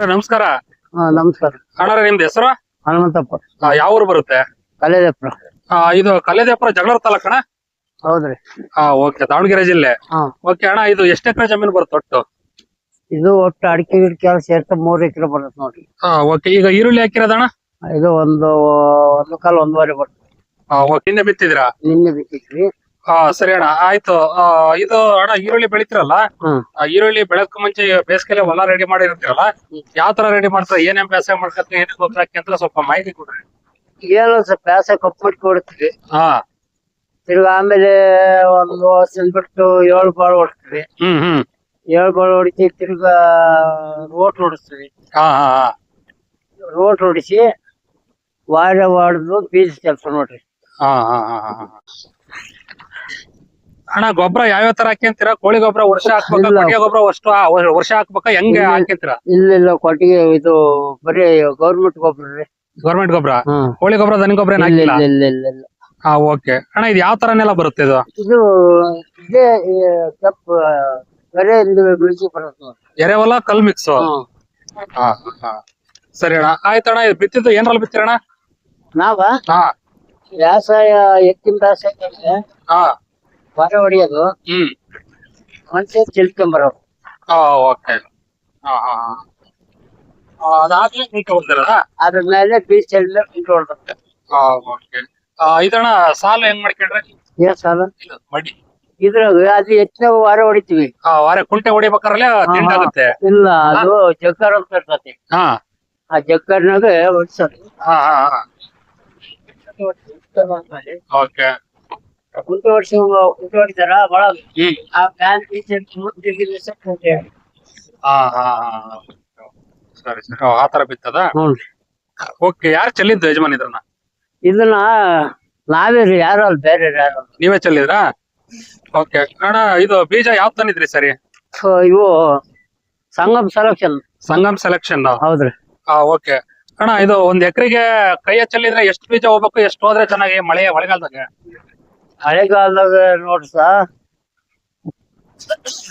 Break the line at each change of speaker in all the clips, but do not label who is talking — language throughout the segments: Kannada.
ನಮಸ್ಕಾರ.
ಹಾ ನಮಸ್ಕಾರ.
ಅಣ್ಣಾರ ನಿಮ್ದು ಹೆಸರು?
ಹನುಮಂತಪ್ಪ.
ಯಾವ ಊರು ಬರುತ್ತೆ?
ಕಲೆದೇಪುರ
ಆ, ಇದು ಕಲೆದೇಪುರ ಜಗಳೂರು ತಲಕಣ ಅಣ್ಣ?
ಹೌದ್ರಿ
ಹಾ ಓಕೆ ದಾವಣಗೆರೆ ಜಿಲ್ಲೆ.
ಹಾ.
ಓಕೆ ಅಣ್ಣ ಇದು ಎಷ್ಟು ಎಕರೆ ಜಮೀನು ಬರುತ್ತೆ ಒಟ್ಟು?
ಇದು ಒಟ್ಟು ಅಡಿಕೆ ಗಿಡಕ್ಕೆ ಎಲ್ಲ ಸೇರ್ತ ಮೂರ್ ಎಕರೆ ಬರುತ್ತೆ ನೋಡಿ
ಹಾ ಓಕೆ ಈಗ ಈರುಳ್ಳಿ ಹಾಕಿರೋದಣ್ಣ
ಇದು ಒಂದು ಒಂದು ಕಾಲ ಒಂದುವರೆ ಬರುತ್ತೆ.
ನಿನ್ನೆ ಓಕೆ ಹಿಂದೆ ಬಿತ್ತಿದ್ರಾ
ನಿನ್ನೆ ಬಿತ್ತಿದ್ವಿ.
ಹಾ ಸರಿ ಅಣ್ಣ ಆಯ್ತು. ಆ, ಇದು ಅಣ್ಣ ಈರುಳ್ಳಿ ಬೆಳಿತಿರಲ್ಲ
ಹ್ಮ್.
ಆ, ಈರುಳ್ಳಿ ಬೆಳಕ್ ಮುಂಚೆ ಬೇಸಿಗೆಲೆ ಹೊಲ ರೆಡಿ ಮಾಡಿರ್ತೀರಲ್ಲ ಯಾವ ತರ ರೆಡಿ ಮಾಡ್ತಾರೆ ಏನೇನ್ ಬೇಸಾಯ ಮಾಡ್ಕೊತೀವಿ ಏನೇನ್ ಗೊಬ್ಬರ ಹಾಕಿ ಅಂತ ಸ್ವಲ್ಪ ಮಾಹಿತಿ ಕೊಡ್ರಿ.
ಏನೋ ಸ್ವಲ್ಪ ಬೇಸಾಯ ಕಪ್ಪು ಮಟ್ಟಿ ಕೊಡ್ತೀವಿ.
ಹಾ.
ತಿರ್ಗಾ ಆಮೇಲೆ ಒಂದು ವರ್ಷ ಬಿಟ್ಟು ಏಳು ಬಾಳು ಹೊಡ್ತೀವಿ.
ಹ್ಮ್ ಹ್ಮ್.
ಏಳು ಬಾಳು ಹೊಡಿಸಿ ತಿರ್ಗಾ ರೋಟ್ ಹೊಡಿಸ್ತೀವಿ
ಹಾ ಹಾ ಹಾ.
ರೋಟ್ ಹೊಡಿಸಿ ವಾರ ವಾಡ್ದು ಬೀಜ ಕೆಲಸ ನೋಡ್ರಿ.
ಹಾ ಹಾ ಹಾ ಹಾ ಹಾ. ಅಣ್ಣ ಗೊಬ್ಬರ ಯಾವ ತರ ಹಾಕ್ಯಂತೀರಾ? ಕೋಳಿ ಗೊಬ್ಬರ ವರ್ಷ ಹಾಕ್ಬೇಕಾ?
ಇಲ್ಲ.
ಕೊಟ್ಟಿಗೆ ಗೊಬ್ಬರ ವರ್ಷ ವರ್ಷ ಹಾಕ್ಬೇಕಾ? ಹೆಂಗೆ
ಇಲ್ಲ.
ಹಾಕ್ಯಂತೀರಾ?
ಇಲ್ಲ ಇಲ್ಲ. ಕೊಟ್ಟಿಗೆ ಇದು ಬರೀ ಗೌರ್ಮೆಂಟ್ ಗೊಬ್ಬರ ರೀ.
ಗೌರ್ಮೆಂಟ್ ಗೊಬ್ಬರ?
ಹ್ಮ್
ಕೋಳಿ ಗೊಬ್ಬರ ದನ ಗೊಬ್ಬರ ಏನ್
ಇಲ್ಲ
ಹಾಕಿಲ್ಲ?
ಇಲ್ಲ ಇಲ್ಲ ಇಲ್ಲ ಇಲ್ಲ.
ಹಾ ಓಕೆ. ಅಣ್ಣ ಇದು ಯಾವ ತರ ನೆಲ ಬರುತ್ತೆ ಇದು?
ಇದು ಇದೇ ಈ ಕಪ್ಪು ಬರೇ ಒಂದು ಬಿಳಿಸಿ ಬರುತ್ತೆ. ನೋಡಿ.
ಎರೆಹೊಲ ಕಲ್ ಮಿಕ್ಸ್
ಹ್ಮ್.
ಹಾ ಹಾ. ಸರಿ ಅಣ್ಣ. ಆಯ್ತಣ್ಣ ಇದು ಬಿತ್ತಿದ್ದು ಏನ್ರಲ್ಲಿ ಬಿತ್ತಿರಣ್ಣ
ನಾವ?
ಹಾ.
ವ್ಯಾಸಾಯ ಎತ್ತಿನ ವ್ಯಾಸಾಯ
ಹಾ.
ಹೊರ ಹೊಡಿಯೋದು.
ಹ್ಮ್.
ಮನುಷ್ಯ
ಹಾ ಓಕೆ ಅದಾದ್ಮೇಲೆ ನೀಟ್ ತಗೊಂಡಿರಲ್ಲ
ಅದ್ರ ಮೇಲೆ ಬೀಚ್ ಚೆಲ್ಲ ಇಟ್ಕೊಳ್ಬೇಕು
ಹಾ ಓಕೆ ಇದಣ್ಣ ಸಾಲು ಹೆಂಗ್ ಮಾಡ್ಕೊಂಡ್ರೆ?
ಏನ್ ಸಾಲ?
ಮಡಿ.
ಇದ್ರಾಗ ಅದು ಹೆಚ್ಚಿನ ವಾರ ಹೊಡಿತೀವಿ.
ಆ ವಾರ ಕುಂಟೆ ಹೊಡಿಬೇಕಾರಲ್ಲೇ ತಿಂಡಾಗುತ್ತೆ
ಇಲ್ಲ ಅದು ಜಗ್ಗರ್ ಅಂತ ಇರ್ತತಿ
ಹಾ.
ಆ ಜಗ್ಗರ್ನಾಗ ಹೊಡ್ಸೋದು.
ಹಾ ಹಾ ಹಾ. ಓಕೆ
ಕುಂಟೆ ಹೊಡ್ಸಿ ಕುಂಟೆ
ಬಹಳ
ಆ ಫ್ಯಾನ್ ಮುಂದೆ ಕುಂಟೆ
ಹಾ ಹಾ ಹಾ ಸರಿ ಸರಿ. ಆ ತರ ಬಿತ್ತದ?
ಹ್ಞೂ.
ಓಕೆ ಯಾರು ಚೆಲ್ಲಿದ್ದು ಯಜಮಾನ್ ಇದ್ರನ್ನ?
ಇದನ್ನ ನಾವೇ ರೀ ಯಾರು ಅಲ್ಲ ಬೇರೆ ಯಾರು
ನೀವೇ ಚೆಲ್ಲಿದ್ರಾ? ಓಕೆ ಅಣ್ಣ ಇದು ಬೀಜ ಯಾವ್ದು ತಂದಿದ್ರಿ ಸರಿ?
ಸೊ ಇವು ಸಂಗಮ್ ಸೆಲೆಕ್ಷನ್
ಸಂಗಮ್ ಸೆಲೆಕ್ಷನ್
ಹೌದ್ರಿ.
ಹಾ ಓಕೆ. ಅಣ್ಣ ಇದು ಒಂದ್ ಎಕರೆಗೆ ಕೈಯ ಚೆಲ್ಲಿದ್ರೆ ಎಷ್ಟು ಬೀಜ ಹೋಗ್ಬೇಕು ಎಷ್ಟು ಹೋದ್ರೆ ಚೆನ್ನಾಗಿ ಮಳೆ ಮಳೆಗಾಲದಾಗ?
ಹಳೆಗಾಲದಾಗ ನೋಡ್ರಿ ಸಾ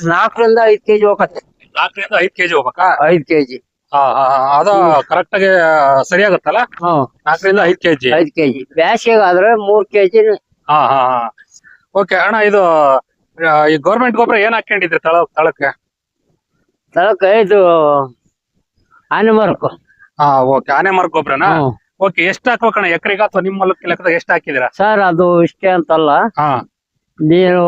ನಾಲ್ಕರಿಂದ ಐದ್ ಕೆಜಿ ಹೋಗತ್ತೆ.
ನಾಲ್ಕರಿಂದ ಐದ್ ಕೆಜಿ ಹೋಗ್ಬೇಕಾ?
ಐದ್ ಕೆಜಿ.
ಹಾ ಹಾ ಅದು ಕರೆಕ್ಟ್ ಆಗಿ ಸರಿಯಾಗುತ್ತಲ್ಲ?
ಹ್ಮ್.
ನಾಲ್ಕರಿಂದ ಐದ್ ಕೆಜಿ.
ಐದ್ ಕೆಜಿ. ಬ್ಯಾಸಿಗೆ ಆದ್ರೆ ಮೂರ್ ಕೆಜಿ.
ಹಾ ಹಾ ಹಾ. ಓಕೆ ಅಣ್ಣ ಇದು ಆ, ಈ ಗೌರ್ಮೆಂಟ್ ಗೊಬ್ಬರ ಏನ್ ಹಾಕೊಂಡಿದ್ರಿ ತಳ ತಳಕ್ಕೆ?
ತಳಕ್ಕೆ ಇದು ಆನೆ ಮರಕು
ಹಾ ಓಕೆ ಆನೆ ಮಾರ್ಕ್ ಗೊಬ್ಬರನಾ?
ಹ್ಮ್.
ಓಕೆ ಎಷ್ಟು ಹಾಕ್ಬೇಕಣ್ಣ ಎಕರೆಗ ಅಥವಾ ನಿಮ್ಮ ಹೊಲಕ್ಕೆ ಲೆಕ್ಕದಾಗ ಎಷ್ಟು ಹಾಕಿದಿರಾ
ಸರ್ ಅದು ಇಷ್ಟೇ ಅಂತಲ್ಲ.
ಹಾ.
ನೀನು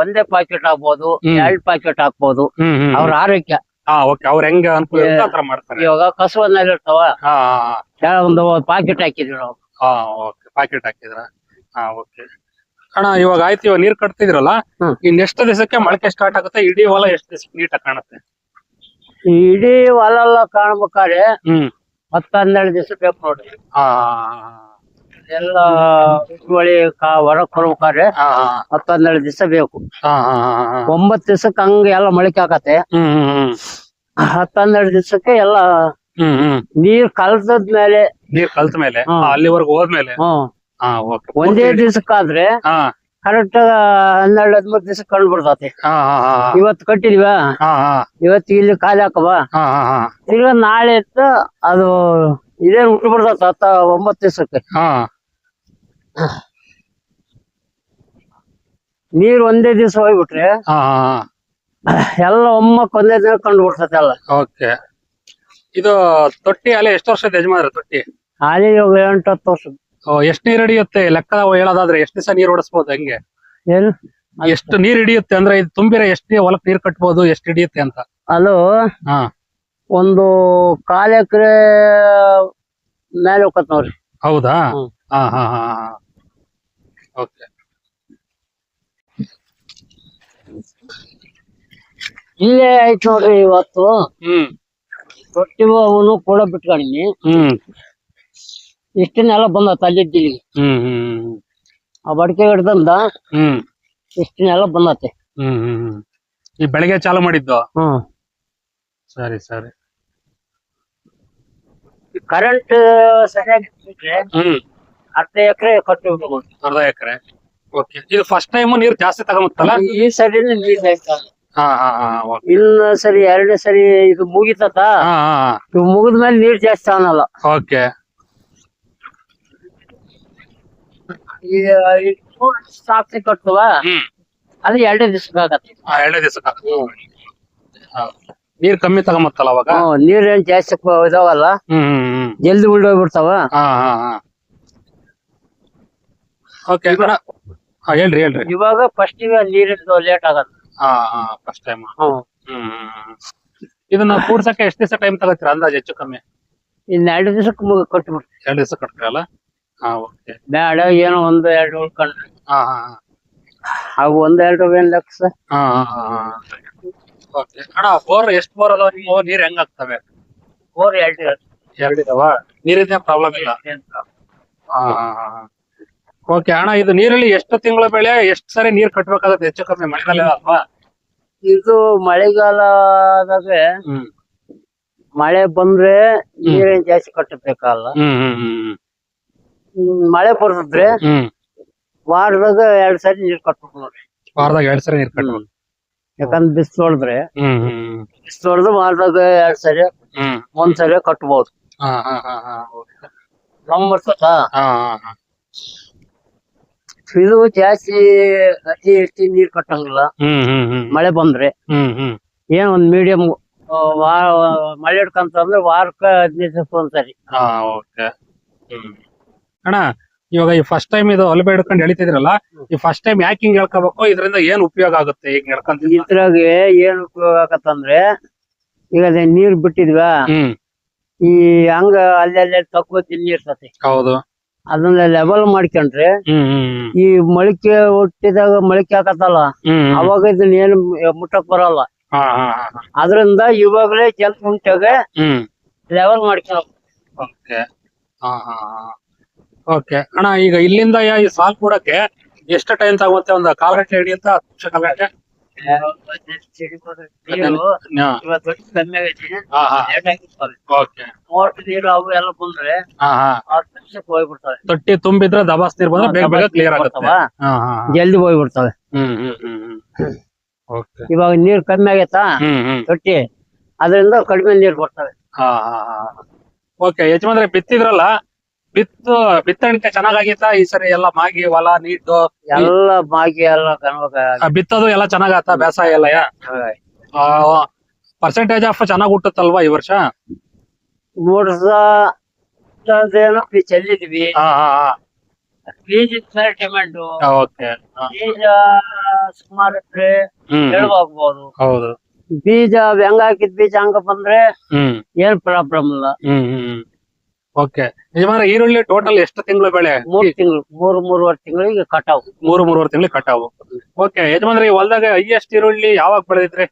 ಒಂದೇ ಪ್ಯಾಕೆಟ್ ಹಾಕ್ಬೋದು ಎರಡು ಪ್ಯಾಕೆಟ್ ಹಾಕ್ಬೋದು.
ಹ್ಮ್ ಹ್ಮ್
ಅವ್ರ ಆರೋಗ್ಯ.
ಹಾ ಓಕೆ ಅವ್ರ ಹೆಂಗ ಅನುಕೂಲ ಇರುತ್ತೆ ಆ ಮಾಡ್ತಾರೆ.
ಇವಾಗ ಕಸವನ್ನ ಇರ್ತಾವ
ಹಾ
ಒಂದು ಪ್ಯಾಕೆಟ್ ಹಾಕಿದ್ವಿ ನಾವು.
ಹಾ ಓಕೆ ಪ್ಯಾಕೆಟ್ ಹಾಕಿದ್ರ ಹಾ ಓಕೆ ಅಣ್ಣ ಇವಾಗ ಆಯ್ತು ಇವಾಗ ನೀರ್ ಕಟ್ತಿದ್ರಲ್ಲ
ಹ್ಮ್.
ಇನ್ ಎಷ್ಟು ದಿವಸಕ್ಕೆ ಮೊಳಕೆ ಸ್ಟಾರ್ಟ್ ಆಗುತ್ತೆ? ಇಡೀ ಹೊಲ ಎಷ್ಟು ದಿವಸಕ್ಕೆ ನೀಟಾಗಿ ಕಾಣುತ್ತೆ?
ಈ ಇಡೀ ಹೊಲ ಎಲ್ಲ ಕಾಣ್ಬೇಕಾದ್ರೆ
ಹ್ಮ್.
ಹತ್ತು ಹನ್ನೆರಡು ದಿವಸ ಬೇಕು ನೋಡ್ರಿ.
ಹಾ
ಎಲ್ಲ ಉಟ್ವಳಿ ಹೊರಕ್ ಹೊರಬೇಕಾದ್ರೆ ಬರ್ಬೇಕಾದ್ರೆ
ಹಾ.
ಹತ್ತು ಹನ್ನೆರಡು ದಿವಸ ಬೇಕು.
ಹಾ
ದಿವಸಕ್ಕ ಹಂಗೆ ದಿವಸಕ್ಕೆ ಎಲ್ಲ ಮೊಳಕೆ ಹಾಕತ್ತೆ
ಹ್ಮ್ ಹ್ಮ್ ಹ್ಮ್.
ಹತ್ತು ಹನ್ನೆರಡು ದಿವಸಕ್ಕೆ ಎಲ್ಲ
ಹ್ಮ್ ಹ್ಮ್.
ನೀರ್ ಕಲ್ತದ್ಮೇಲೆ
ನೀರ್ ಕಲ್ತ ಮೇಲೆ? ಹಾ, ಅಲ್ಲಿವರೆಗೂ ಹೋದ್ಮೇಲೆ?
ಹ್ಮ್.
ಹಾ ಓಕೆ.
ಒಂದೇ ದಿವಸಕ್ಕಾದ್ರೆ
ಹಾ.
ಕರೆಕ್ಟ್ ಹನ್ನೆರಡು ಹದಿಮೂರು ದಿವಸ ಕಂಡು ಬಿಡ್ತತಿ
ಹಾ
ಇವತ್ತು ಕಟ್ಟಿದ್ವ? ಇವತ್ತು ಇಲ್ಲಿ ಖಾಲಿ ಹಾಕವ ತಿರ್ಗಾ ನಾಳೆ ಇತ್ತು ಅದು ಇದೇನ್ ಹುಟ್ಟು ಬರ್ತೈತ ಹತ್ತ ಒಂಬತ್ತು ದಿವಸಕ್ಕೆ.
ಹಾ.
ನೀರ್ ಒಂದೇ ದಿವಸ ಹೋಗ್ಬಿಟ್ರೆ ಎಲ್ಲ ಒಮ್ಮಕ್ ಒಂದೇ ದಿನ ಕಂಡು ಬಿಡ್ತತೆ ಎಲ್ಲ.
ಓಕೆ. ಇದು ತೊಟ್ಟಿ ಅಲ್ಲೇ ಎಷ್ಟು ವರ್ಷದ ಯಜಮಾನ ತೊಟ್ಟಿ?
ಅಲ್ಲಿ ಎಂಟು ಹತ್ತು ವರ್ಷ
ಎಷ್ಟ್ ನೀರ್ ಹಿಡಿಯುತ್ತೆ? ಲೆಕ್ಕ ಹೇಳೋದಾದ್ರೆ ಎಷ್ಟ್ ದಿವಸ ನೀರ್ ಓಡಿಸ್ಬೋದು ಹಂಗೆ?
ಏನು
ಎಷ್ಟು ನೀರ್ ಹಿಡಿಯುತ್ತೆ ಅಂದ್ರೆ ಇದು ತುಂಬಿರ ಎಷ್ಟು ಹೊಲಕ್ ನೀರ್ ಕಟ್ಬೋದು ಎಷ್ಟು ಹಿಡಿಯುತ್ತೆ ಅಂತ.
ಅದು
ಹಾ.
ಒಂದು ಕಾಲ್ ಎಕರೆ ಮೇಲೆ ಹೋಗತ್ ನೋಡ್ರಿ.
ಹೌದಾ?
ಹ್ಮ್.
ಹಾ ಹಾ ಹಾ ಓಕೆ
ಇಲ್ಲೇ ಐತ್ ನೋಡ್ರಿ ಇವತ್ತು.
ಹ್ಮ್.
ತೊಟ್ಟಿ ಅವನು ಕೂಡ ಬಿಟ್ಕೊಂಡಿನಿ
ಹ್ಮ್.
ಇಷ್ಟನ್ನೆಲ್ಲ ಬಂದತ್ತ ಅಲ್ಲಿದ್ದಿಲ್ಲಿ
ಹ್ಮ್ ಹ್ಮ್
ಆ ಬಡಕೆ ಹಿಡ್ದಂದ
ಹ್ಮ್.
ಇಷ್ಟನ್ನೆಲ್ಲ ಬಂದತ್ತೆ
ಹ್ಮ್ ಹ್ಮ್ ಹ್ಮ್. ಈ ಬೆಳಿಗ್ಗೆ ಚಾಲು ಮಾಡಿದ್ದು?
ಹ್ಮ್.
ಸರಿ ಸರಿ.
ಕರೆಂಟ್ ಸರಿಯಾಗಿ ಬಿಟ್ರೆ
ಹ್ಮ್.
ಅರ್ಧ ಎಕರೆ ಕಟ್ಟಿ ಬಿಡ್ಬೋದು
ಅರ್ಧ ಎಕರೆ. ಓಕೆ ಇದು ಫಸ್ಟ್ ಟೈಮ್ ನೀರ್ ಜಾಸ್ತಿ ತಗೊಂಬತ್ತಲ್ಲ?
ಈ ಸೈಡಿನ ನೀರ್ ಆಯ್ತಾ?
ಹಾ ಹಾ ಹಾ ಓಕೆ
ಇನ್ನ ಸರಿ ಎರಡನೇ ಸರಿ ಇದು ಮುಗಿತತ?
ಹಾ ಹಾ
ಇವ್ ಮುಗಿದ್ಮೇಲೆ ನೀರ್ ಜಾಸ್ತಿ ಅನ್ನಲ್ಲ
ಓಕೆ
ಸಾಕ್ಷಿ ಕಟ್ಟುವ
ಹ್ಮ್.
ಅದು ಎರಡೇ ದಿವ್ಸಕ್ಕಾಗತ್ತೆ
ಆ, ಎರಡೇ ದಿವಸ ನೀರ್ ಕಮ್ಮಿ ತಗೊಂಬತ್ತಲ್ಲ ಅವಾಗ?
ಹ್ಮ್ ನೀರ್ ಏನ್ ಜಾಸ್ತಿ ಪ- ಇದಾವಲ್ಲ?
ಹ್ಮ್ ಹ್ಮ್ ಹ್ಮ್.
ಜಲ್ದಿ ಉಳ್ದೋಗ್ಬಿಡ್ತಾವ?
ಹಾ ಹಾ ಹಾ. ಓಕೆ ಹಾ ಹೇಳ್ರಿ ಹೇಳ್ರಿ.
ಇವಾಗ ಫಸ್ಟ್ ನೀರಿದ್ದು ಲೇಟ್ ಆಗತ್ತೆ.
ಹಾ ಹಾ ಫಸ್ಟ್ ಟೈಮ್
ಹ್ಮ್.
ಹ್ಮ್ ಹ್ಮ್, ಹ್ಮ್. ಇದನ್ನ ಕೂಡ್ಸಕ್ಕೆ ಎಷ್ಟು ದಿವಸ ಟೈಮ್ ತಗೋತೀರಾ ಅಂದಾಜು ಹೆಚ್ಚು ಕಮ್ಮಿ?
ಇನ್ನ ಎರಡು ದಿವಸಕ್ಕೆ ಮುಗ ಕಟ್ಬಿಡ್ತೀವಿ
ಎರಡು ದಿವಸ ಕಟ್ತೀರಲ್ಲ ಹಾ ಓಕೆ
ಬೇಡ ಏನೋ ಒಂದ್ ಎರಡು ಉಳ್ಕೊಂಡ್ರೆ
ಹಾ ಹಾ ಹಾ.
ಅವು ಒಂದ್ ಎರಡು ಏನ್ ಲಕ್ಷ.
ಹಾ ಹಾ ಹಾ ಓಕೆ ಅಣ್ಣ ಬೋರ್ ಎಷ್ಟು ಬೋರ್ ಅದಾವ? ನೀವು ನೀರ್ ಹೆಂಗ್ ಆಗ್ತವೆ
ಬೋರ್ ಎರಡು
ಎರಡು ಇದಾವ? ನೀರಿನ ಪ್ರಾಬ್ಲಮ್ ಇಲ್ಲ. ಹಾ ಹಾ ಹಾ ಓಕೆ ಅಣ್ಣ ಇದು ನೀರಲ್ಲಿ ಎಷ್ಟು ತಿಂಗಳ ಬೆಳೆ ಎಷ್ಟು ಸರಿ ನೀರ್ ಕಟ್ಬೇಕಾಗತ್ತೆ? ಹೆಚ್ಚು ಕಮ್ಮಿ ಮಳೆಗಾಲ ಅಲ್ವಾ?
ಇದು ಮಳೆಗಾಲದಾಗ
ಹ್ಮ್.
ಮಳೆ ಬಂದ್ರೆ ನೀರೇನ್ ಜಾಸ್ತಿ ಕಟ್ಟಬೇಕಲ್ಲ
ಹ್ಮ್ ಹ್ಮ್,
ಮಳೆ ಬರ್ತದ್ರಿ
ಹ್ಮ್.
ವಾರದಾಗ ಎರಡ್ ಸರಿ ನೀರ್ ಕಟ್ಬೇಕು ನೋಡ್ರಿ.
ವಾರದಾಗ ಎರಡ್ ಸರಿ ನೀರ್ ಕಟ್ಬೇಕು.
ಯಾಕಂದ್ರೆ ಬಿಸ್ ತೊಳೆದ್ರೆ
ಹ್ಮ್
ಹೊಡೆದ್ರೆ ವಾರದಾಗ ಎರಡ್ ಸರಿ
ಹ್ಮ್.
ಒಂದ್ ಸರಿ ಕಟ್ಬಹುದು
ಹಾ ಹಾ ಹಾ ಹಾ. ಓಕೆ
ನಮ್ ಬರ್ತದ
ಹಾ. ಹಾ ಹಾ
ಇದು ಜಾಸ್ತಿ ಅತಿ ಹೆಚ್ಚಿ ನೀರ್ ಕಟ್ಟಂಗಿಲ್ಲ.
ಹ್ಮ್ ಹ್ಮ್ ಹ್ಮ್.
ಮಳೆ ಬಂದ್ರೆ.
ಹ್ಮ್ ಹ್ಮ್.
ಏನ್ ಒಂದ್ ಮೀಡಿಯಂ ಮಳೆ ಹಿಡ್ಕಂತಂದ್ರೆ ವಾರಕ್ಕ ಹದಿನೈದು ದಿವಸ ಒಂದ್ಸರಿ.
ಹಾ ಓಕೆ. ಹ್ಮ್. ಅಣ್ಣ ಇವಾಗ ಈ ಫಸ್ಟ್ ಟೈಮ್ ಇದು ಹೊಲಬೆ ಹಿಡ್ಕೊಂಡು ಎಳಿತಿದ್ರಲ್ಲ ಈ ಫಸ್ಟ್ ಟೈಮ್ ಯಾಕೆ ಹಿಂಗ್ ಹೇಳ್ಕೋಬೇಕು ಇದರಿಂದ ಏನ್ ಉಪಯೋಗ ಆಗುತ್ತೆ ಈಗ ಹೇಳ್ಕೊಂತ
ಇದ್ರಾಗೆ ಏನ್ ಉಪಯೋಗ ಆಗತ್ತಂದ್ರೆ ಈಗ ಅದೇ ನೀರ್ ಬಿಟ್ಟಿದ್ವಾ?
ಹ್ಮ್.
ಈ ಹಂಗ ಅಲ್ಲೆಲ್ಲ ತಕ್ಕೋತಿ ನೀರ್ ಸತಿ.
ಹೌದು.
ಅದನ್ನ ಲೆವೆಲ್ ಮಾಡ್ಕೊಂಡ್ರೆ
ಹ್ಮ್ ಹ್ಮ್
ಈ ಮೊಳಕೆ ಹುಟ್ಟಿದಾಗ ಮೊಳಕೆ ಹಾಕತ್ತಲ್ಲ
ಹ್ಮ್ ಹ್ಮ್.
ಅವಾಗ ಇದನ್ನ ಏನು ಮುಟ್ಟಕ್ ಬರಲ್ಲ.
ಹಾ ಹಾ ಹಾ ಹಾ.
ಅದ್ರಿಂದ ಇವಾಗಲೇ ಕೆಲ್ಸ ಉಂಟಾಗ
ಹ್ಮ್.
Level ಮಾಡ್ಕೊಳ
okay. ಹಾ ಹಾ ಹಾ. ಓಕೆ. ಅಣ್ಣ ಈಗ ಇಲ್ಲಿಂದ ಈ ಸಾಲ್ ಕೊಡಕ್ಕೆ ಎಷ್ಟು ಟೈಮ್ ತಗುತ್ತೆ? ಒಂದು ಕಾಲ್ ಗಂಟೆ ಅಂತ ಹತ್ತು ನಿಮಿಷ ಕಾಲ್ ಗಂಟೆ? ತೊಟ್ಟಿ ತುಂಬಿದ್ರೆ ದಬಾಸ್ ನೀರ್ ಬಂದ್ರೆ ಬೇಗ ಬೇಗ ಕ್ಲಿಯರ್ ಆಗುತ್ತೆ.
ಜಲ್ದಿ ಹೋಗ್ಬಿಡ್ತವೆ.
ಹ್ಮ್ ಹ್ಮ್ ಹ್ಮ್ ಹ್ಮ್. ಓಕೆ.
ಇವಾಗ ನೀರ್ ಕಮ್ಮಿ ಆಗೈತಾ? ತೊಟ್ಟಿ. ಅದರಿಂದ ಕಡಿಮೆ ನೀರ್ ಬರ್ತವೆ.
ಹಾ ಹಾ ಹಾ. ಓಕೆ ಯಜಮಾನ್ರೆ ಬಿತ್ತಿದ್ರಲ್ಲ? ಬಿತ್ತು ಬಿತ್ತಣಿಕೆ ಚೆನ್ನಾಗಾಗಿತ್ತ? ಈ ಸರಿ ಎಲ್ಲ ಮಾಗಿ ಹೊಲ ನೀಟು
ಎಲ್ಲ ಮಾಗಿ ಎಲ್ಲ
ಆ, ಬಿತ್ತೋದು ಎಲ್ಲ ಚೆನ್ನಾಗತ್ತ? ಬೇಸಾಯ ಎಲ್ಲ ಪರ್ಸೆಂಟೇಜ್ ಆಫ್ ಚೆನ್ನಾಗ್ ಹುಟ್ಟುತ್ತಲ್ವಾ ಈ ವರ್ಷ?
ಮೂರ್ ಚೆಲ್ಲಿದ್ವಿ. ಬೀಜ ಸುಮಾರು.
ಹೌದು.
ಬೀಜ ಹೆಂಗ ಹಾಕಿದ್ ಬೀಜ ಹಂಗ ಬಂದ್ರೆ ಏನ್ ಪ್ರಾಬ್ಲಮ್ ಇಲ್ಲ.
ಓಕೆ ಯಜಮಾನ ಈರುಳ್ಳಿ ಟೋಟಲ್ ಎಷ್ಟು ತಿಂಗಳು ಬೆಳೆ?
ಮೂರು ತಿಂಗಳು ಮೂರು ಮೂರುವರೆ ತಿಂಗಳಿಗೆ ಕಟಾವು
ಮೂರು ಮೂರುವರೆ ತಿಂಗಳು ಕಟಾವು ಓಕೆ ಯಜಮಾನ್ರೆ ಹೊಲದಾಗ ಹೈಯೆಸ್ಟ್ ಈರುಳ್ಳಿ ಯಾವಾಗ ಬೆಳೆದಿದ್ರಿ?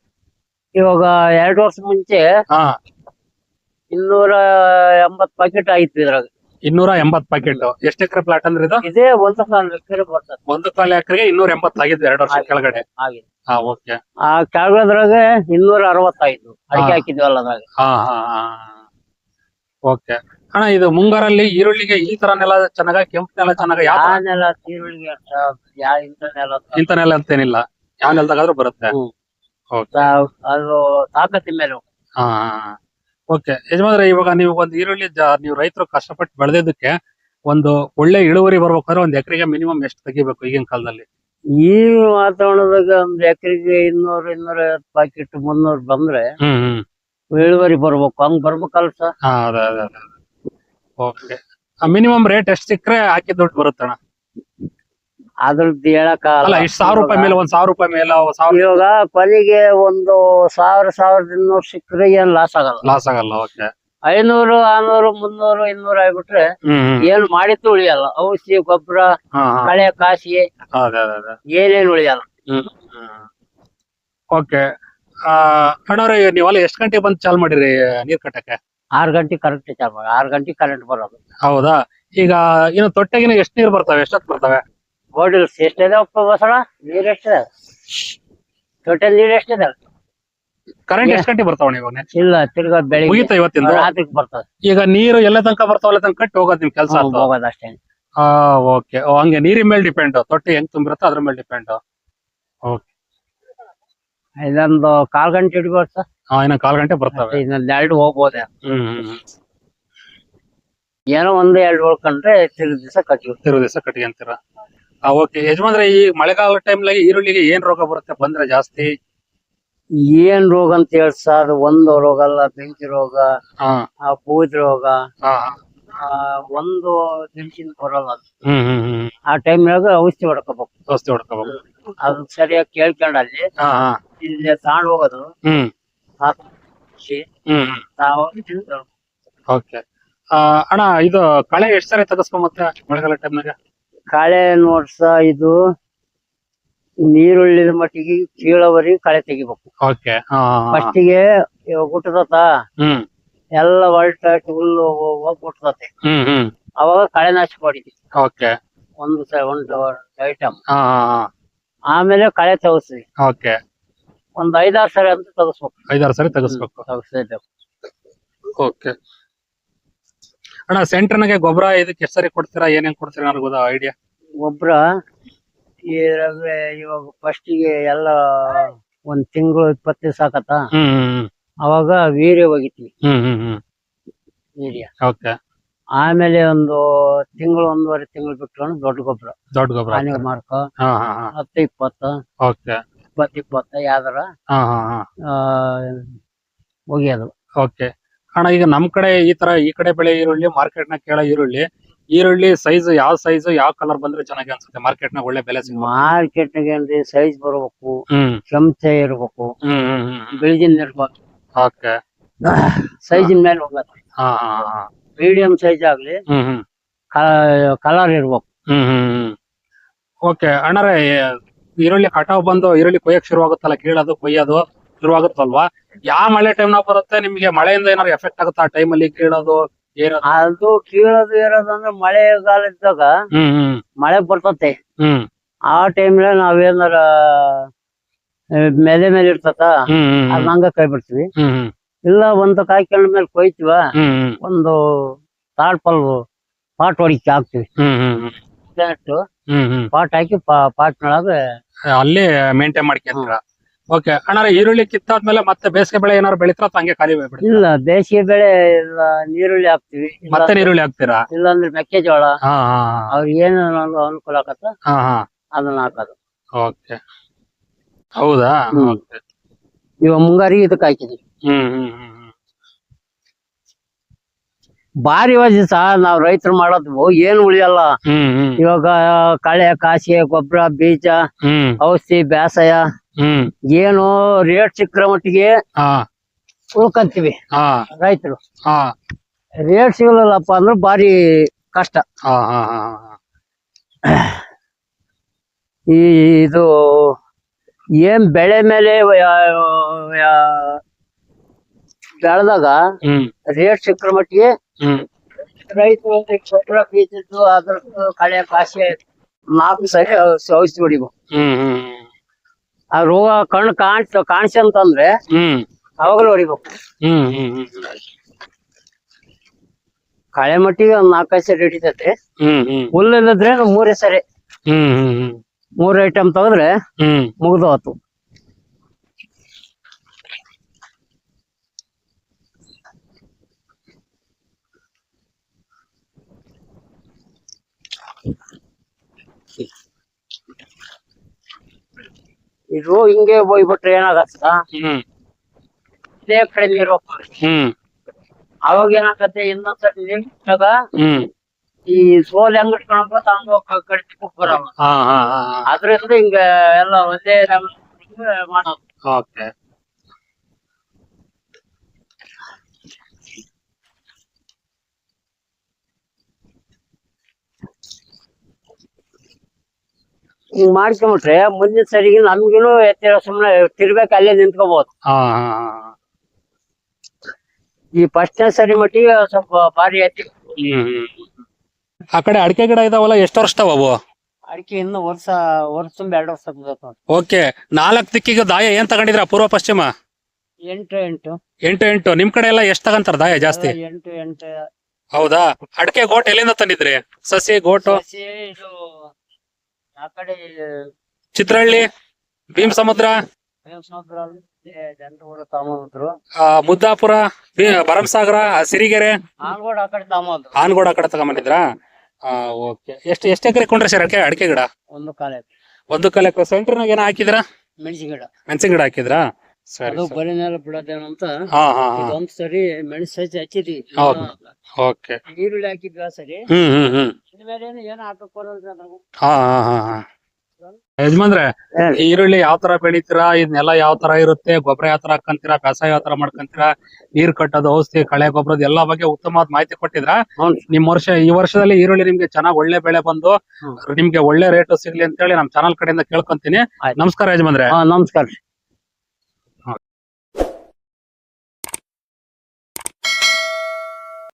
ಇವಾಗ ಎರಡು ವರ್ಷ ಮುಂಚೆ
ಹಾ.
ಇನ್ನೂರ ಎಂಬತ್ ಪ್ಯಾಕೆಟ್ ಆಯ್ತು ಇದ್ರಾಗ.
ಇನ್ನೂರ ಎಂಬತ್ ಪ್ಯಾಕೆಟ್ ಎಷ್ಟು ಎಕರೆ ಪ್ಲಾಟ್ ಅಂದ್ರೆ ಇದು?
ಇದೇ ಒಂದು ಸಾವಿರ ಎಕರೆ ಬರ್ತದೆ.
ಒಂದು ಸಾವಿರ ಎಕರೆಗೆ ಇನ್ನೂರ ಎಂಬತ್ ಆಗಿದ್ದು ಎರಡು ವರ್ಷ ಕೆಳಗಡೆ.
ಆಗಿದೆ.
ಹಾ ಓಕೆ
ಆ ಕೆಳಗದ್ರಾಗ ಇನ್ನೂರ ಅರವತ್ತೈದು ಅಡಿಕೆ. ಹಾಕಿದ್ವಲ್ಲ ಅದ್ರಾಗ
ಹಾ ಹಾ ಓಕೆ ಅಣ್ಣ ಇದು ಮುಂಗಾರಲ್ಲಿ ಈರುಳ್ಳಿಗೆ ಈ ತರ ನೆಲ ಚೆನ್ನಾಗ ಕೆಂಪು ನೆಲ ಚೆನ್ನಾಗ ಯಾವ
ಆ ನೆಲ ಈರುಳ್ಳಿಗೆ ಅಂತ ಯಾ ಇಂಥ ನೆಲ ಅಂತ.
ಇಂಥ ನೆಲ ಅಂತೇನಿಲ್ಲ. ಯಾವ ನೆಲದಾಗಾದ್ರೂ ಬರುತ್ತೆ.
ಹ್ಮ್.
ಓಕೆ.
ತಾ- ಅದು ತಾಕತಿ ಮೇಲೆ ಹೋಗುತ್ತೆ.
ಹಾ ಓಕೆ. ಯಜಮಾನ್ರೆ ಇವಾಗ ನೀವು ಒಂದು ಈರುಳ್ಳಿ ಜ- ನೀವು ರೈತರು ಕಷ್ಟಪಟ್ಟು ಬೆಳೆದಿದ್ದಕ್ಕೆ ಒಂದು ಒಳ್ಳೆ ಇಳುವರಿ ಬರ್ಬೇಕಾದ್ರೆ ಒಂದ್ ಎಕರೆಗೆ ಮಿನಿಮಮ್ ಎಷ್ಟು ತೆಗಿಬೇಕು ಈಗಿನ ಕಾಲದಲ್ಲಿ?
ಈ ವಾತಾವರಣದಾಗ ಒಂದ್ ಎಕರೆಗೆ ಇನ್ನೂರ್ ಇನ್ನೂರ ಐವತ್ತು ಪ್ಯಾಕೆಟ್ ಮುನ್ನೂರ್ ಬಂದ್ರೆ
ಹ್ಮ್ ಹ್ಮ್.
ಇಳುವರಿ ಬರ್ಬೇಕು. ಹಂಗ್ ಬರ್ಬೇಕಲ್ಲ ಸರ್
ಹಾ ಅದೇ ಅದೇ ಅದೇ. ಓಕೆ ಮಿನಿಮಮ್ ರೇಟ್ ಎಷ್ಟು ಸಿಕ್ಕರೆ ಹಾಕಿ ದುಡ್ಡು ಬರುತ್ತಣ್ಣ?
ಅದ್ರದ್ದು ಹೇಳಕ್
ಅಲ್ಲ ಇಷ್ಟು ಸಾವಿರ ರೂಪಾಯಿ ಮೇಲೆ ಒಂದ್ ಸಾವಿರ ರೂಪಾಯಿ ಮೇಲೆ ಸಾವಿರ
ಇವಾಗ ಕೊನೆಗೆ ಒಂದು ಸಾವಿರ ಸಾವಿರದ ಇನ್ನೂರು ಸಿಕ್ಕರೆ ಏನ್ ಲಾಸ್ ಆಗಲ್ಲ.
ಲಾಸ್ ಆಗಲ್ಲ ಓಕೆ
ಐನೂರು ಆರ್ನೂರು ಮುನ್ನೂರು ಇನ್ನೂರು ಆಗ್ಬಿಟ್ರೆ ಏನು ಮಾಡಿದ್ದು ಉಳಿಯಲ್ಲ. ಔಷಧಿ ಗೊಬ್ಬರ ಕಳೆ ಕಾಸಿ ಏನೇನು ಉಳಿಯಲ್ಲ.
ಓಕೆ ಅಣ್ಣವ್ರೆ ನೀವೆಲ್ಲ ಎಷ್ಟು ಗಂಟೆಗೆ ಬಂದು ಚಾಲ್ ಮಾಡಿರಿ ನೀರ್ ಕಟ್ಟಕ್ಕೆ?
ಆರ್ ಗಂಟೆ ಕರೆಕ್ಟ್ ಚಾಲು ಆರ್ ಗಂಟೆ ಕರೆಂಟ್ ಬರೋದು.
ಹೌದಾ? ಈಗ ಇನ್ನು ತೊಟ್ಟೆಗಿನ ಎಷ್ಟು ನೀರು ಬರ್ತವೆ? ಎಷ್ಟೊತ್ತು ಬರ್ತವೆ?
ಬೋರ್ಡಿಲ್ಸ್ ಎಷ್ಟಿದೆ ಬಸಳ ನೀರ್ ಎಷ್ಟಿದೆ ಟೋಟಲ್ ನೀರ್ ಎಷ್ಟಿದೆ
ಕರೆಂಟ್ ಎಷ್ಟು ಗಂಟೆ ಬರ್ತಾವ ಇವಾಗ
ಇಲ್ಲ ತಿರ್ಗಾ ಬೆಳಿಗ್ಗೆ
ರಾತ್ರಿ ಇವತ್ತಿಂದ?
ರಾತ್ರಿಗೆ ಬರ್ತದೆ.
ಈಗ ನೀರು ಎಲ್ಲ ತನಕ ಬರ್ತಾವ ಎಲ್ಲ ತನಕ ಕಟ್ಟಿ ಹೋಗೋದು ನಿಮ್ ಕೆಲಸ
ಹೋಗೋದು ಅಷ್ಟೇ.
ಹಾ ಓಕೆ ಹಂಗೆ ನೀರಿನ ಮೇಲೆ ಡಿಪೆಂಡ್ ತೊಟ್ಟಿ ಹೆಂಗ್ ತುಂಬಿರುತ್ತೋ ಅದ್ರ ಮೇಲೆ ಡಿಪೆಂಡ್ ಓಕೆ
ಇದೊಂದು ಕಾಲ್ ಗಂಟೆ ಹಿಡಿಬೋದು ಸರ್.
ಹಾ ಇನ್ನ ಕಾಲ್ ಗಂಟೆ ಬರ್ತಾವೆ.
ಇನ್ನೊಂದ್ ಎರಡು ಹೋಗ್ಬೋದೆ?
ಹ್ಮ್ ಹ್ಮ್ ಹ್ಮ್.
ಏನೋ ಒಂದು ಎರಡು ಉಳ್ಕೊಂಡ್ರೆ ತಿರುಗಿ ದಿವಸ ಕಟ್ಟಿ
ತಿರುವು ದಿವಸ ಕಟ್ಟಿ ಅಂತೀರ? ಓಕೆ ಯಜಮಾನ್ರೆ ಈ ಮಳೆಗಾಲ ಟೈಮ್ಲಾಗಿ ಈರುಳ್ಳಿಗೆ ಏನ್ ರೋಗ ಬರುತ್ತೆ? ಬಂದ್ರೆ ಜಾಸ್ತಿ?
ಏನ್ ರೋಗ ಅಂತ ಹೇಳಿ ಸರ್ ಒಂದು ರೋಗ ಅಲ್ಲ ಬೆಂಕಿ ರೋಗ
ಹಾ.
ಆ ಬೂದಿ ರೋಗ
ಹಾ.
ಆ, ಒಂದು ದಿನಸಿಂದ ಬರಲ್ಲ ಅದು.
ಹ್ಮ್ ಹ್ಮ್ ಹ್ಮ್.
ಆ ಟೈಮ್ನಾಗ ಔಷಧಿ ಹೊಡ್ಕೋಬೇಕು.
ಔಷಧಿ ಹೊಡ್ಕೋಬೇಕು.
ಅದು ಸರಿಯಾಗಿ ಕೇಳ್ಕೊಂಡು ಅಲ್ಲಿ.
ಹಾ ಹಾ.
ಇಲ್ಲಿ ತಗೊಂಡ್ ಹೋಗೋದು.
ಹ್ಮ್. ಓಕೆ. ಅಣ್ಣ ಇದು ಕಳೆ ಎಷ್ಟ್ ಸರಿ ತೆಗಸ್ಕೊ ಮತ್ತೆ ಮಳೆಗಾಲ ಟೈಮ್ನಾಗ?
ಕಳೆ ನೋಡ್ಸ ಇದು ನೀರುಳ್ಳಿದ ಮಟ್ಟಿಗೆ ಕೀಳವರಿ ಕಳೆ ತೆಗಿಬೇಕು.
ಓಕೆ
ಫಸ್ಟಿಗೆ ಹುಟ್ಟದತ್ತ?
ಹ್ಮ್.
ಎಲ್ಲ ಹೊಲ್ಟ ಹುಲ್ಲು ಗುಟ್ಟದತ್ತೆ
ಹ್ಮ್ ಹ್ಮ್.
ಅವಾಗ ಕಳೆ ನಾಶ ಹೊಡಿತೀವಿ
ಓಕೆ.
ಒಂದು ಸ ಒಂದು ಐಟಮ್.
ಹಾ.
ಆಮೇಲೆ ಕಳೆ ತೆಗಸ್ರಿ
ಓಕೆ.
ಒಂದ್ ಐದಾರು ಸರಿ ಅಂತ ತೆಗಸ್ಬೇಕು
ಐದಾರು ಸರಿ ತೆಗಿಸ್ಬೇಕು
ತೆಗಿಸ್ಬೇಕು
ಓಕೆ. ಅಣ್ಣ ಸೆಂಟ್ರನ್ಗೆ ಗೊಬ್ಬರ ಇದಕ್ಕೆ ಎಷ್ಟು ಸರಿ ಕೊಡ್ತೀರಾ? ಏನೇನ್ ಕೊಡ್ತೀರಾ ನನಗೆ ಗೊತ್ತಾ ಐಡಿಯಾ
ಗೊಬ್ಬರ ಇವಾಗ ಫಸ್ಟಿಗೆ ಎಲ್ಲ ಒಂದ್ ತಿಂಗಳು ಇಪ್ಪತ್ತು ದಿವಸ ಆಕತ್ತ
ಹ್ಮ್ ಹ್ಮ್.
ಅವಾಗ ವೀರ್ಯ ಹೋಗಿತ್ವಿ
ಹ್ಮ್ ಹ್ಮ್ ಹ್ಮ್.
ವೀರ್ಯ.
ಓಕೆ.
ಆಮೇಲೆ ಒಂದು ತಿಂಗಳು ಒಂದೂವರೆ ತಿಂಗಳು ಬಿಟ್ಕೊಂಡು ದೊಡ್ಡ ಗೊಬ್ಬರ
ದೊಡ್ಡ ಗೊಬ್ಬರ
ಆನೆಗೆ ಮಾರ್ಕ.
ಹಾ ಹಾ ಹಾ.
ಹತ್ತು ಇಪ್ಪತ್ತು.
ಓಕೆ.
ಇಪ್ಪತ್ತು ಇಪ್ಪತ್ತು ಯಾವ್ದಾರ.
ಹಾ ಹಾ ಹಾ.
ಆ, ಒಗಿಯೋದು
ಓಕೆ. ಅಣ್ಣ ಈಗ ನಮ್ ಕಡೆ ಈ ತರ ಈ ಕಡೆ ಬೆಳೆ ಈರುಳ್ಳಿ ಮಾರ್ಕೆಟ್ನ ಕೇಳ ಈರುಳ್ಳಿ ಈರುಳ್ಳಿ ಸೈಜ್ ಯಾವ ಸೈಜ್ ಯಾವ ಕಲರ್ ಬಂದ್ರೆ ಚೆನ್ನಾಗಿ ಅನ್ಸುತ್ತೆ? ಮಾರ್ಕೆಟ್ ನಾಗ ಒಳ್ಳೆ ಬೆಲೆ ಸಿಗುತ್ತೆ
ಮಾರ್ಕೆಟ್ನಾಗ ಏನ್ರಿ ಸೈಜ್ ಬರ್ಬೇಕು
ಹ್ಮ್.
ಚಮಚ ಇರ್ಬೇಕು. ಬೆಳಗಿನ ಇರ್ಬೇಕು
ಓಕೆ.
ಸೈಜಿನ ಮೇಲೆ ಹೋಗತ್ತೆ.
ಹಾ ಹಾ ಹಾ.
ಮೀಡಿಯಂ ಸೈಜ್ ಆಗ್ಲಿ
ಹ್ಮ್ ಹ್ಮ್.
ಕಲರ್ ಇರ್ಬೇಕು.
ಹ್ಮ್ ಹ್ಮ್ ಹ್ಮ್. ಓಕೆ ಅಣ್ಣರೇ ಈರುಳ್ಳಿ ಕಟಾವ್ ಬಂದು ಈರುಳ್ಳಿ ಕೊಯ್ಯಕ್ ಶುರು ಆಗುತ್ತಲ್ಲ ಕೀಳೋದು ಕೊಯ್ಯೋದು ಶುರು ಆಗುತ್ತಲ್ವಾ ಯಾವ ಮಳೆ ಟೈಮ್ ನಾವು ಬರುತ್ತೆ ನಿಮ್ಗೆ ಮಳೆಯಿಂದ ಏನಾದ್ರು ಎಫೆಕ್ಟ್ ಆಗುತ್ತಾ? ಆ ಟೈಮಲ್ಲಿ ಕೀಳೋದು ಏನೋ
ಅದು ಕೀಳೋದು ಇರೋದಂದ್ರೆ ಮಳೆಗಾಲ ಇದ್ದಾಗ
ಹ್ಮ್ ಹ್ಮ್.
ಮಳೆ ಬರ್ತತೆ.
ಹ್ಮ್.
ಆ ಟೈಮ್ ನಾವೇನಾರ ಮೇಲೆ ಮೇಲೆ ಇರ್ತತ
ಹ್ಮ್ ಹ್ಮ್
ಅದ್ ಹಂಗ ಕೈ ಬಿಡ್ತೀವಿ
ಹ್ಮ್ ಹ್ಮ್.
ಇಲ್ಲ ಒಂದು ಕೆಳ ಮೇಲೆ ಕೊಯ್ತೀವ
ಹ್ಮ್
ಒಂದು ತಾಳ್ಪಲ್ ಪಾಟ್ ಹೊಡಿಕೆ ಹಾಕ್ತಿವಿ.
ಹ್ಮ್ ಹ್ಮ್ ಹ್ಮ್. ಹ್ಮ್ ಹ್ಮ್.
ಪಾಟ್ ಹಾಕಿ ಪಾಟ್ನೊಳಗೆ
ಅಲ್ಲಿ ಮೇಂಟೈನ್ ಮಾಡ್ಕೊಂತೀರ? ಓಕೆ ಅಣ್ಣ ಈರುಳ್ಳಿ ಕಿತ್ತಾದ್ಮೇಲೆ ಮತ್ತೆ ಬೇಸಿಗೆ ಬೆಳೆ ಏನಾದ್ರು ಬೆಳಿತಾರ ತಂಗೆ ಹಂಗೆ ಖಾಲಿ ಬಿಡ್ತೀರಾ
ಇಲ್ಲ ಬೇಸಿಗೆ ಬೆಳೆ ಇಲ್ಲ ನೀರುಳ್ಳಿ ಹಾಕ್ತಿವಿ. ಇಲ್ಲ
ಮತ್ತೆ ನೀರುಳ್ಳಿ ಹಾಕ್ತೀರಾ?
ಇಲ್ಲಾಂದ್ರೆ ಮೆಕ್ಕೆಜೋಳ.
ಹಾ ಹಾ
ಅವ್ರಿಗೆ ಏನು ಅನುಕೂಲ ಆಗತ್ತ?
ಹಾ ಹಾ.
ಅದನ್ನ ಹಾಕೋದು.
ಓಕೆ ಹೌದಾ?
ಹ್ಮ್.
ಓಕೆ
ಇವಾಗ ಮುಂಗಾರಿ ಇದಕ್ಕೆ ಹಾಕಿದ್ವಿ.
ಹ್ಮ್ ಹ್ಮ್ ಹ್ಮ್ ಹ್ಮ್.
ಭಾರಿ ವಜಿ ಸಹ ನಾವ್ ರೈತರು ಮಾಡೋದು. ಏನು ಉಳಿಯಲ್ಲ ಇವಾಗ ಕಳೆ ಕಾಸಿ ಗೊಬ್ಬರ ಬೀಜ ಔಷಧಿ ಬೇಸಾಯ ಏನು ರೇಟ್ ಸಿಕ್ಕರ ಮಟ್ಟಿಗೆ
ಹಾ.
ಉಳ್ಕಂತೀವಿ
ಹಾ.
ರೈತರು.
ಹಾ.
ರೇಟ್ ಸಿಗಲಿಲ್ಲಪ್ಪ ಅಂದ್ರೆ ಬಾರಿ ಕಷ್ಟ. ಈ ಇದು ಏನ್ ಬೆಳೆ ಮೇಲೆ ಬೆಳೆದಾಗ
ಹ್ಮ್.
ರೇಟ್ ಸಿಕ್ಕರ ಮಟ್ಟಿಗೆ
ಹ್ಮ್.
ರೈತರು ಗೊಬ್ಬರ ಬೀಜದ್ದು ಅದ್ರ ಕಳೆ ಕಾಸಿ ನಾಲ್ಕು ಸರಿ ಔಷ- ಔಷಧಿ ಹೊಡಿಬೇಕು.
ಹ್ಮ್ ಹ್ಮ್
ಆ ರೋಗ ಕಣ್ಣು ಕಾಣ್ ಕಾಣಿಸಂತಂದ್ರೆ
ಹ್ಮ್.
ಅವಾಗಲೂ ಹೊಡಿಬೇಕು.
ಹ್ಮ್ ಹ್ಮ್ ಹ್ಮ್
ಕಳೆ ಮಟ್ಟಿಗೆ ಒಂದ್ ನಾಲ್ಕೈದು ಸರಿ ಹಿಡಿತೈತೆ.
ಹ್ಮ್ ಹ್ಮ್.
ಹುಲ್ಲಿಲ್ಲದ್ರೆ ಮೂರೇ ಸರಿ.
ಹ್ಮ್ ಹ್ಮ್ ಹ್ಮ್.
ಮೂರ್ ಐಟಮ್ ತೆಗೆದ್ರೆ
ಹ್ಮ್.
ಮುಗ್ದು ಹೋತು ಇದು ಹಿಂಗೆ ಹೋಗ್ಬಿಟ್ರೆ ಏನಾಗತ್ತ?
ಹ್ಮ್.
ಇದೇ ಕಡೆ ನೀರು ಹೋಗ್ತದೆ
ಹ್ಮ್.
ಅವಾಗ ಏನಾಗತ್ತೆ ಇನ್ನೊಂದ್ಸರಿ ನಿಂತಾಗ
ಹ್ಮ್.
ಈ ಸೋಲ್ ಹೆಂಗ್ ಇಟ್ಕೊಂಡ್ ಹಂಗ ಕಡಿತ ಬರಲ್ಲ.
ಹಾ ಹಾ ಹಾ
ಅದ್ರಿಂದ ಹಿಂಗ ಎಲ್ಲ ಒಂದೇ ಮಾಡೋದು
ಓಕೆ
ಹಿಂಗ್ ಮಾಡ್ಕೊಂಬಿಟ್ರೆ ಮುಂದಿನ ಸರಿಗೆ ನಮ್ಗೂನು ಎತ್ತಿರ ಸುಮ್ನೆ ತಿರ್ಬೇಕು ಅಲ್ಲೇ ನಿಂತ್ಕೋಬಹುದು ಈ ಫಸ್ಟ್ನೇ ಸರಿ ಮಟ್ಟಿಗೆ ಸ್ವಲ್ಪ ಭಾರಿ
ಹ್ಮ್ ಆ ಕಡೆ ಅಡಿಕೆ ಗಿಡ ಇದಾವಲ್ಲ ಎಷ್ಟು ವರ್ಷ ಅವು?
ಅಡಿಕೆ ಇನ್ನು ವರ್ಷ ವರ್ಷ ತುಂಬ ಎರಡು ವರ್ಷ
ಓಕೆ ನಾಲ್ಕು ದಿಕ್ಕಿಗೆ ದಾಯ ಏನ್ ತಗೊಂಡಿದ್ರ ಪೂರ್ವ ಪಶ್ಚಿಮ?
ಎಂಟು ಎಂಟು.
ಎಂಟು ಎಂಟು. ನಿಮ್ ಕಡೆ ಎಲ್ಲ ಎಷ್ಟ್ ತಗಂತಾರ ದಾಯ ಜಾಸ್ತಿ?
ಎಂಟು ಎಂಟು.
ಹೌದಾ? ಅಡಿಕೆ ಗೋಟ್ ಎಲ್ಲಿಂದ ತಂದಿದ್ರಿ? ಸಸಿ ಗೋಟು?
ಇದು ಆ ಕಡೆ
ಚಿತ್ರಹಳ್ಳಿ ಭೀಮ್ ಸಮುದ್ರ
ಜನರು ತಗೊಂಡ್ರು
ಆ, ಮುದ್ದಾಪುರ ಬಿ- ಭರಮಸಾಗರ ಸಿರಿಗೆರೆ
ಆನ್ಗೋಡ್ ಆಕಡೆ ಕಡೆ ತಗೊಂಡ್ರು
ಆಕಡೆ ಆ ಕಡೆ ತಗೊಂಬಂದಿದ್ರಾ? ಓಕೆ. ಎಷ್ಟು ಎಷ್ಟು ಎಕರೆ ಕೊಂಡ್ರಿ ಸರ್ ಅಡಿಕೆ ಅಡಿಕೆ ಗಿಡ?
ಒಂದು ಕಾಲ
ಒಂದು ಕಾಲೆ ಸೆಂಟರ್ ಸೆಂಟ್ರ್ನಾಗ ಏನೋ ಹಾಕಿದ್ರಾ
ಮೆಣಸಿನ ಗಿಡ.
ಮೆಣಸಿನ ಗಿಡ ಹಾಕಿದ್ರಾ ಸರಿ
ಅದು
ಸರಿ.
ಬಲಿನೆಲ್ಲ ಬಿಡೋದೇನಂತ
ಹಾ ಹಾ ಹಾ.
ಇದೊಂದ್ ಸರಿ ಮೆಣಸು ಹಚ್ಚಿ ಹಚ್ಚಿದ್ವಿ.
ಹೌದು. ಓಕೆ.
ಈರುಳ್ಳಿ ಹಾಕಿದ್ವಿ ಆ ಸರಿ?
ಹ್ಮ್ ಹ್ಮ್ ಹ್ಮ್.
ಇನ್ಮೇಲೆ ಏನು ಏನು ಹಾಕಕ್ ಬರೋದಿಲ್ಲ ನಾವು?
ಹಾ ಹಾ ಹಾ ಹಾ. ಯಜಮಾನ್ರೆ
ಹೇಳಿ.
ಈರುಳ್ಳಿ ಯಾವ ತರ ಬೆಳಿತೀರಾ? ಇದನ್ನೆಲ್ಲ ಯಾವ ತರ ಇರುತ್ತೆ? ಗೊಬ್ಬರ ಯಾವ ತರ ಹಾಕಂತೀರಾ? ಕಸ ಯಾವ ತರ ಮಾಡ್ಕಂತೀರಾ? ನೀರ್ ಕಟ್ಟೋದು ಔಷಧಿ ಕಳೆ ಗೊಬ್ಬರದ ಎಲ್ಲಾ ಬಗ್ಗೆ ಉತ್ತಮವಾದ ಮಾಹಿತಿ ಕೊಟ್ಟಿದ್ರ. ನಿಮ್ ವರ್ಷ ಈ ವರ್ಷದಲ್ಲಿ ಈರುಳ್ಳಿ ನಿಮ್ಗೆ ಚೆನ್ನಾಗ್ ಒಳ್ಳೆ ಬೆಳೆ ಬಂದು. ನಿಮ್ಗೆ ಒಳ್ಳೆ ರೇಟ್ ಸಿಗ್ಲಿ ಅಂತ ಹೇಳಿ ನಮ್ ಚಾನಲ್ ಕಡೆಯಿಂದ ಕೇಳ್ಕೊಂತೀನಿ. ನಮಸ್ಕಾರ ಯಜಮಾನ್ರೆ.
ಹಾ ನಮಸ್ಕಾರ.